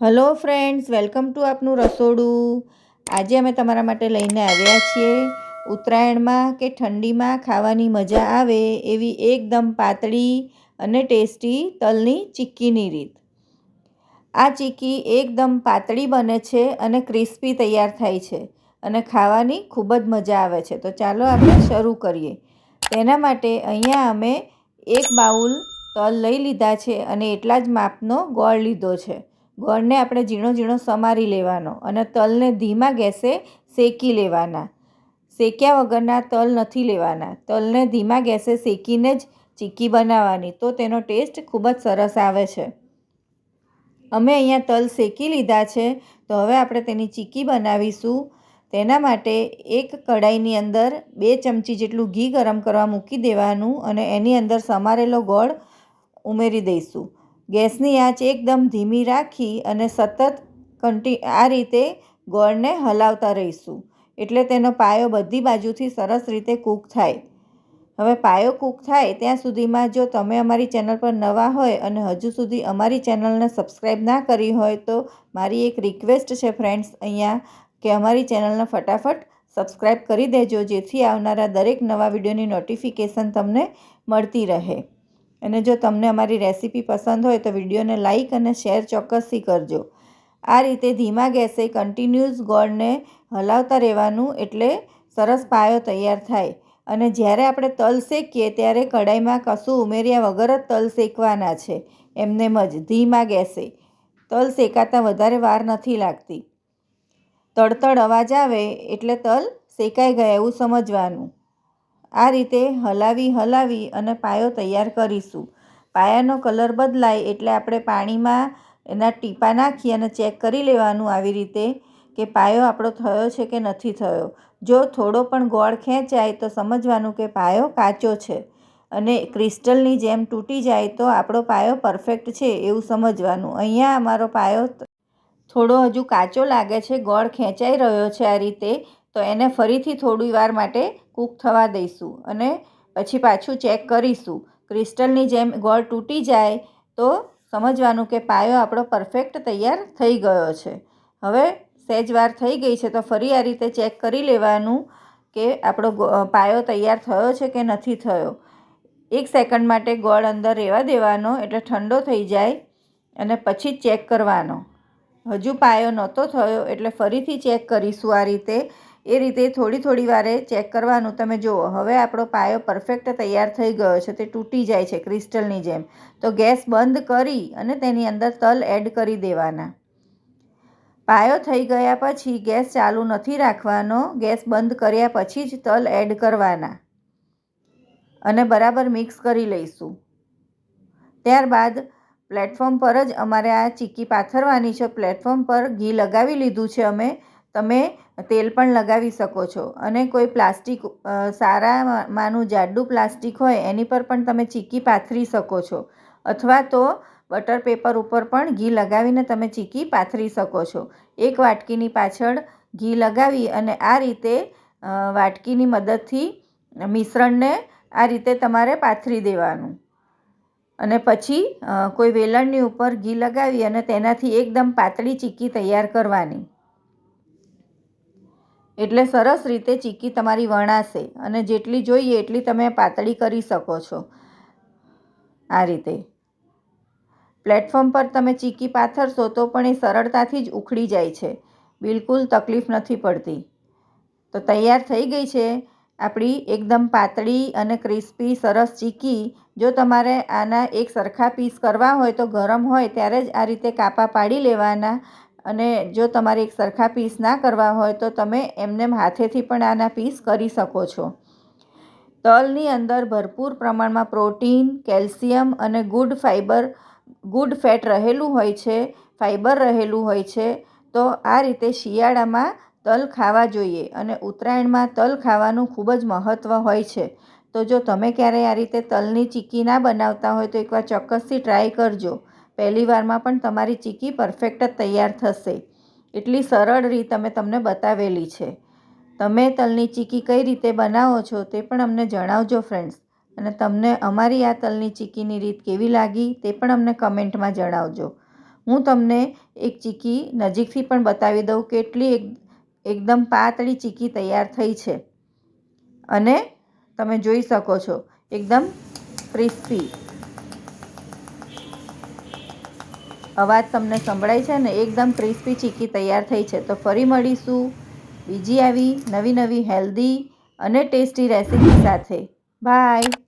Hello friends, welcome to આપનું રસોડું. આજે અમે તમારા માટે લઈને આવ્યા છીએ ઉત્તરાયણમાં કે ઠંડીમાં ખાવાની મજા આવે એવી એકદમ પાતળી અને ટેસ્ટી તલની ચીક્કીની રીત. આ ચીક્કી એકદમ પાતળી બને છે અને ક્રિસ્પી તૈયાર થાય છે અને ખાવાની ખૂબ જ મજા આવે છે. તો ચાલો આપણે શરૂ કરીએ. તેના માટે અહીંયા અમે એક બાઉલ તલ લઈ લીધા છે અને એટલા જ માપનો ગોળ લીધો છે. ગોળને આપણે ઝીણો ઝીણો સમારી લેવાનો અને તલને ધીમા ગેસે શેકી લેવાના. શેક્યા વગરના તલ નથી લેવાના. તલને ધીમા ગેસે શેકીને જ ચીક્કી બનાવવાની. તો તેનો ટેસ્ટ ખૂબ જ સરસ આવે છે. અમે અહીંયા તલ શેકી લીધા છે. તો હવે આપણે તેની ચીક્કી બનાવીશું. તેના માટે એક કઢાઈની અંદર બે ચમચી જેટલું ઘી ગરમ કરવા મૂકી દેવાનું અને એની અંદર સમારેલો ગોળ ઉમેરી દઈશું. ગેસની આંચ એકદમ ધીમી રાખી અને સતત કંટી, આ રીતે ગોળને હલાવતા રહીશું. એટલે તેનો પાયો બધી બાજુથી સરસ રીતે કૂક થાય. હવે પાયો કૂક થાય ત્યાં સુધીમાં જો તમે અમારી ચેનલ પર નવા હોય અને હજુ સુધી અમારી ચેનલને સબસ્ક્રાઈબ ના કરી હોય તો મારી એક રિક્વેસ્ટ છે ફ્રેન્ડ્સ, અહીંયા કે અમારી ચેનલને ફટાફટ સબસ્ક્રાઈબ કરી દેજો જેથી આવનારા દરેક નવા વિડીયોની નોટિફિકેશન તમને મળતી રહે. અને જો તમને અમારી રેસીપી પસંદ હોય તો વિડીયોને લાઇક અને શેર ચોક્કસથી કરજો. આ રીતે ધીમા ગેસે કન્ટિન્યુઅસ ગોળને હલાવતા રહેવાનું એટલે સરસ પાયો તૈયાર થાય. અને જ્યારે આપણે તલ શેકીએ ત્યારે કઢાઈમાં કશું ઉમેર્યા વગર જ તલ શેકવાના છે. એમનેમ જ ધીમા ગેસે. તલ શેકાતા વધારે વાર નથી લાગતી. તડતડ અવાજ આવે એટલે તલ શેકાઈ ગયા એવું સમજવાનું. આ રીતે હલાવી હલાવી અને પાયો તૈયાર કરીશું. પાયાનો કલર બદલાય એટલે આપણે પાણીમાં એના ટીપા નાખી અને ચેક કરી લેવાનું આવી રીતે કે પાયો આપણો થયો છે કે નથી થયો. જો થોડો પણ ગોળ ખેંચાય તો સમજવાનું કે પાયો કાચો છે અને ક્રિસ્ટલની જેમ તૂટી જાય તો આપણો પાયો પરફેક્ટ છે એવું સમજવાનું. અહીંયા અમારો પાયો થોડો હજુ કાચો લાગે છે, ગોળ ખેંચાઈ રહ્યો છે આ રીતે તો એને ફરીથી થોડી વાર માટે કૂક થવા દઈશું અને પછી પાછું ચેક કરીશું. ક્રિસ્ટલની જેમ ગોળ તૂટી જાય તો સમજવાનું કે પાયો આપણો પરફેક્ટ તૈયાર થઈ ગયો છે. હવે સહેજવાર થઈ ગઈ છે તો ફરી આ રીતે ચેક કરી લેવાનું કે આપણો પાયો તૈયાર થયો છે કે નથી થયો. એક સેકન્ડ માટે ગોળ અંદર રહેવા દેવાનો એટલે ઠંડો થઈ જાય અને પછી ચેક કરવાનો. હજુ પાયો નહોતો થયો એટલે ફરીથી ચેક કરીશું આ રીતે એ રીતે થોડી થોડી વારે ચેક કરવાનું. તમે જુઓ હવે આપણો પાયો પરફેક્ટ તૈયાર થઈ ગયો છે, તે તૂટી જાય છે ક્રિસ્ટલની જેમ. તો ગેસ બંધ કરી અને તેની અંદર તલ એડ કરી દેવાના. પાયો થઈ ગયા પછી ગેસ ચાલુ નથી રાખવાનો, ગેસ બંધ કર્યા પછી જ તલ એડ કરવાના. અને બરાબર મિક્સ કરી લઈશું. ત્યારબાદ પ્લેટફોર્મ પર જ અમારે આ ચીક્કી પાથરવાની છે. પ્લેટફોર્મ પર ઘી લગાવી લીધું છે અમે. તમે તેલ પણ લગાવી શકો છો. અને કોઈ પ્લાસ્ટિક સારામાંનું જાડું પ્લાસ્ટિક હોય, એની પર પણ તમે ચીકી પાથરી શકો છો. અથવા તો બટર પેપર ઉપર પણ ઘી લગાવીને તમે ચીકી પાથરી શકો છો. એક વાટકીની પાછળ ઘી લગાવી અને આ રીતે વાટકીની મદદથી મિશ્રણને આ રીતે તમારે પાથરી દેવાનું. અને પછી કોઈ વેલણની ઉપર ઘી લગાવી અને તેનાથી એકદમ પાતળી ચીક્કી તૈયાર કરવાની. એટલે સરસ રીતે ચીક્કી તમારી વણાશે અને જેટલી જોઈએ એટલી તમે પાતળી કરી શકો છો. આ રીતે. પ્લેટફોર્મ પર તમે ચીક્કી પાથરશો તો પણ એ સરળતાથી જ ઉખડી જાય છે. બિલકુલ તકલીફ નથી પડતી. તો તૈયાર થઈ ગઈ છે આપણી એકદમ પાતળી અને ક્રિસ્પી સરસ ચીકી. જો તમારે આના એક સરખા પીસ કરવા હોય તો ગરમ હોય ત્યારે જ આ રીતે કાપા પાડી લેવાના. અને જો તમારે એક સરખા પીસ ના કરવા હોય તો તમે એમને હાથેથી પણ આના પીસ કરી શકો છો. તલની અંદર ભરપૂર પ્રમાણમાં પ્રોટીન કેલ્શિયમ અને ગુડ ફાઈબર ગુડ ફેટ રહેલું હોય છે ફાઈબર રહેલું હોય છે, તો આ રીતે શિયાળામાં તલ ખાવા જોઈએ અને ઉત્તરાયણમાં તલ ખાવાનું ખૂબ જ મહત્ત્વ હોય છે. તો જો તમે ક્યારેય આ રીતે તલની ચીક્કી ના બનાવતા હોય તો એકવાર ચોક્કસથી ટ્રાય કરજો. પહેલી વારમાં પણ તમારી ચીકી પરફેક્ટ જ તૈયાર થશે. એટલી સરળ રીત અમે તમને બતાવેલી છે. તમે તલની ચીકી કઈ રીતે બનાવો છો તે પણ અમને જણાવજો ફ્રેન્ડ્સ અને તમને અમારી આ તલની ચીકીની રીત કેવી લાગી તે પણ અમને કમેન્ટમાં જણાવજો. હું તમને એક ચીકી નજીકથી પણ બતાવી દઉં કેટલી એક, એકદમ પાતળી ચીકી તૈયાર થઈ છે. અને તમે જોઈ શકો છો, એકદમ ક્રિસ્પી અવાજ તમને સંભળાય છે ને? એકદમ ક્રિસ્પી, ચીકી તૈયાર થઈ છે. તો ફરી મળીશું. બીજી આવી નવી નવી હેલ્ધી અને ટેસ્ટી રેસીપી સાથે. બાય.